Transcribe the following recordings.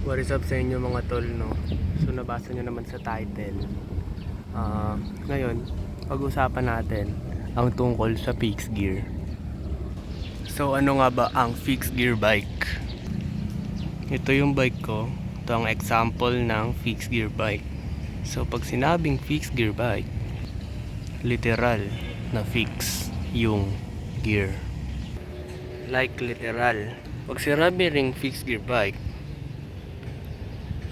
What is up sa inyo mga tol, no? So nabasa nyo naman sa title. Ah, ngayon, pag-usapan natin ang tungkol sa fixed gear. So ano nga ba ang fixed gear bike? Ito yung bike ko. Ito ang example ng fixed gear bike. So pag sinabing fixed gear bike, literal na fix yung gear. Like literal. Pag sinabi ring fixed gear bike,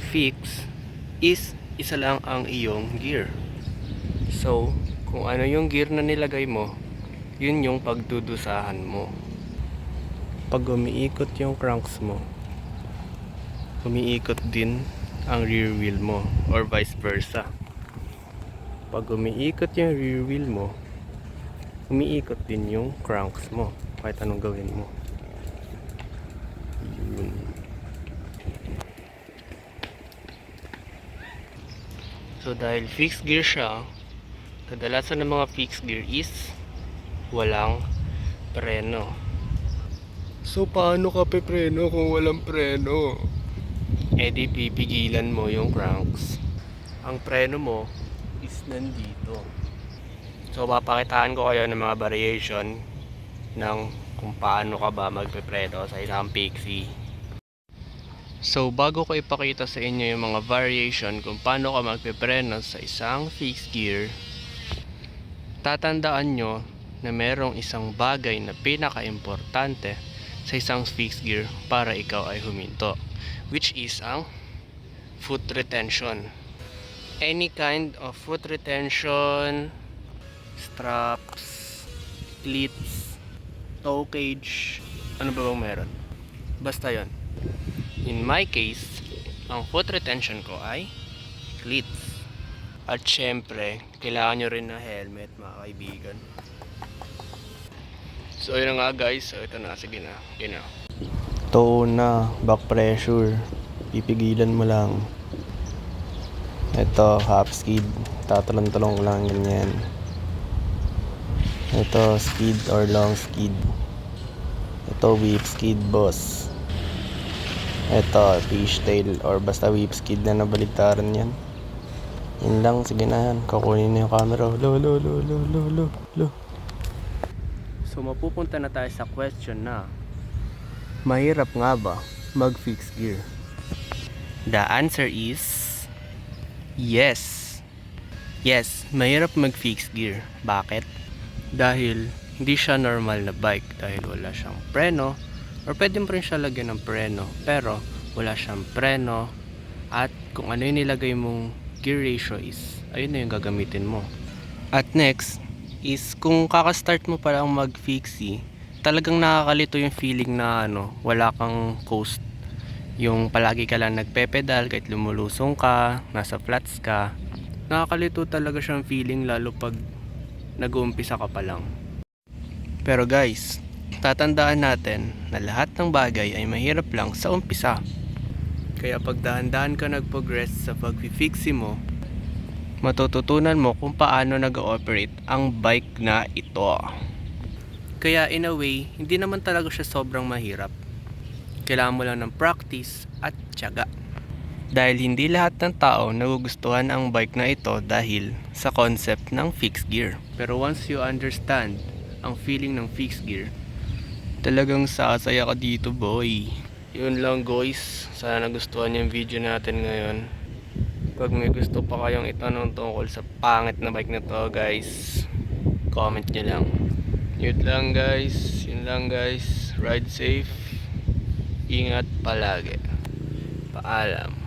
fix is isa lang ang iyong gear. So, kung ano yung gear na nilagay mo, yun yung pagdudusahan mo. Pag umiikot yung cranks mo, umiikot din ang rear wheel mo or vice versa. Pag umiikot yung rear wheel mo, umiikot din yung cranks mo kahit anong gawin mo. Yun. So dahil fixed gear siya, kadalasan ng mga fixed gear is walang preno. So paano ka pepreno kung walang preno? Eh di pipigilan mo yung cranks. Ang preno mo is nandito. So papakitaan ko kayo ng mga variation ng kung paano ka ba magpepreno sa isang pixie. So bago ko ipakita sa inyo yung mga variation kung paano ka magpepreno sa isang fixed gear, tatandaan nyo na merong isang bagay na pinaka-importante sa isang fixed gear para ikaw ay huminto, which is ang foot retention. Any kind of foot retention, straps, cleats, toe cage, ano ba bang meron? Basta yon. In my case, ang foot retention ko ay cleats. At syempre, kailangan nyo rin ng helmet mga kaibigan. So yun na nga guys, ito na, sige na, yun na. Ito na, back pressure. Pipigilan mo lang. Ito, half skid. Tatalon-talong lang ganyan. Ito, skid or long skid. Ito, whip skid boss. Ito, fishtail or basta whip skid na nabaligtaran yan. Yun lang, sige na yan. Kakunin na yung camera. Lo, lo, lo, lo, lo, lo, lo. So, mapupunta na tayo sa question na Mahirap nga ba mag-fix gear? The answer is Yes. Yes, mahirap mag-fix gear. Bakit? Dahil hindi siya normal na bike dahil wala siyang preno or pwede mo rin siya lagyan ng preno pero wala siyang preno at kung ano yung nilagay mong gear ratio is ayun na yung gagamitin mo. At next is kung kakastart mo pa lang mag-fixie talagang nakakalito yung feeling na ano, wala kang coast. Yung palagi ka lang nagpepedal kahit lumulusong ka, nasa flats ka. Nakakalito talaga siyang feeling lalo pag nag-uumpisa ka pa lang. Pero guys, tatandaan natin na lahat ng bagay ay mahirap lang sa umpisa. Kaya pag dahan-dahan ka nag-progress sa pag-fixie mo, matututunan mo kung paano nag-ooperate ang bike na ito. Kaya in a way, hindi naman talaga siya sobrang mahirap. Kailangan mo lang ng practice at tiyaga. Dahil hindi lahat ng tao nagugustuhan ang bike na ito dahil sa concept ng fixed gear. Pero once you understand ang feeling ng fixed gear, talagang sasaya ka dito boy. Yun lang guys, sana nagustuhan yung video natin ngayon. Pag may gusto pa kayong itanong tungkol sa pangit na bike na to guys, comment nyo lang. Yun lang guys, yun lang guys. Ride safe. Ingat palagi. Paalam.